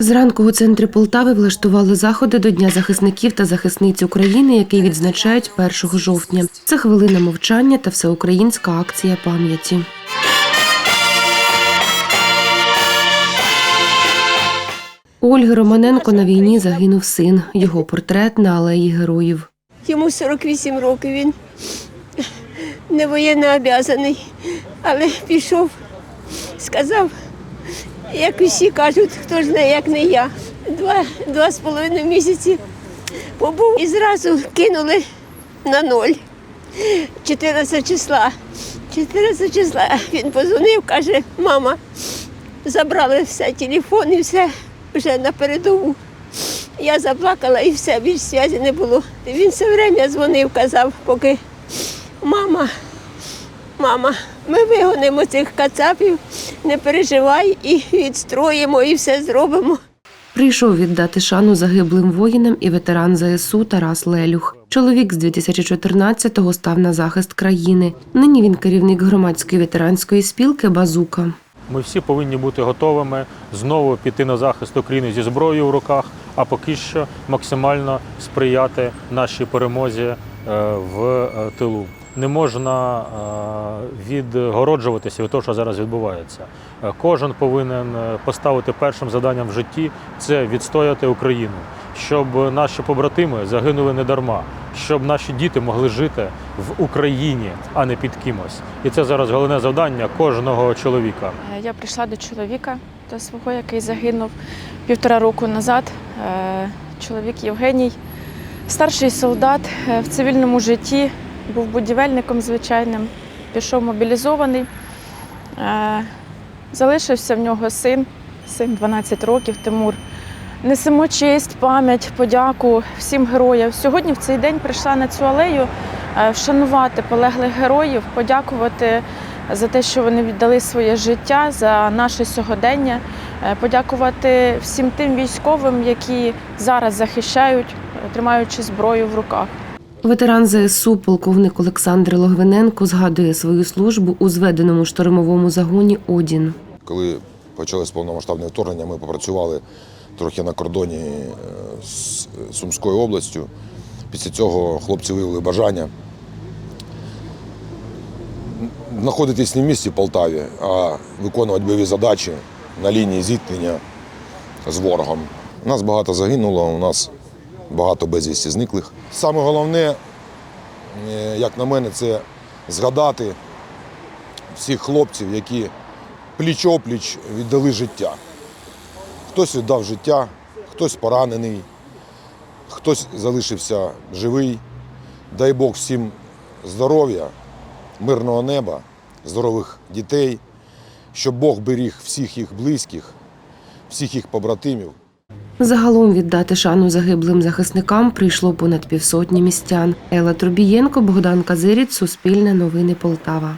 Зранку у центрі Полтави влаштували заходи до Дня захисників та захисниць України, який відзначають 1 жовтня. Це хвилина мовчання та всеукраїнська акція пам'яті. У Ольги Романенко на війні загинув син. Його портрет на алеї героїв. Йому 48 років, він не воєнно обязаний, але пішов, сказав, як усі кажуть, хто ж знає, як не я. Два, два з половиною місяці побув і зразу кинули на ноль. 14 числа. 14 числа він позвонив, каже, мама, забрали все, телефон і все вже на передову. Я заплакала і все, більш зв'язку не було. Він все время дзвонив, казав, поки мама, мама, ми вигонимо цих кацапів, не переживай і відстроїмо, і все зробимо. Прийшов віддати шану загиблим воїнам і ветеран ЗСУ Тарас Лелюх. Чоловік з 2014-го став на захист країни. Нині він керівник громадської ветеранської спілки Базука. Ми всі повинні бути готовими знову піти на захист України зі зброєю в руках, а поки що максимально сприяти нашій перемозі е, в е, тилу. Не можна е, відгороджуватися від того, що зараз відбувається. Е, Кожен повинен е, поставити першим завданням в житті це відстояти Україну, щоб наші побратими загинули не дарма, щоб наші діти могли жити в Україні, а не під кимось. І це зараз головне завдання кожного чоловіка. Е, Я прийшла до чоловіка, до свого, який загинув півтора року назад. Чоловік Євгеній, старший солдат в цивільному житті, був будівельником звичайним, пішов мобілізований. Е, Залишився в нього син, син 12 років, Тимур. Несемо честь, пам'ять, подяку всім героям. Сьогодні в цей день прийшла на цю алею е, вшанувати полеглих героїв, подякувати за те, що вони віддали своє життя за наше сьогодення, е, подякувати всім тим військовим, які зараз захищають, тримаючи зброю в руках. Ветеран ЗСУ, полковник Олександр Логвиненко, згадує свою службу у зведеному штурмовому загоні Одін. Коли почалось повномасштабне вторгнення, ми попрацювали трохи на кордоні е, з Сумською областю. Після цього хлопці виявили бажання знаходитись не в місті Полтаві, а виконувати бойові задачі на лінії зіткнення з ворогом. У нас багато загинуло, у нас багато безвісті зниклих. Саме головне, е, як на мене, це згадати всіх хлопців, які пліч-опліч віддали життя. Хтось віддав життя, хтось поранений, хтось залишився живий. Дай Бог всім здоров'я, мирного неба, здорових дітей, щоб Бог беріг всіх їх близьких, всіх їх побратимів. Загалом віддати шану загиблим захисникам прийшло понад півсотні містян. Ела Трубієнко, Богдан Казиріць, Суспільне новини Полтава.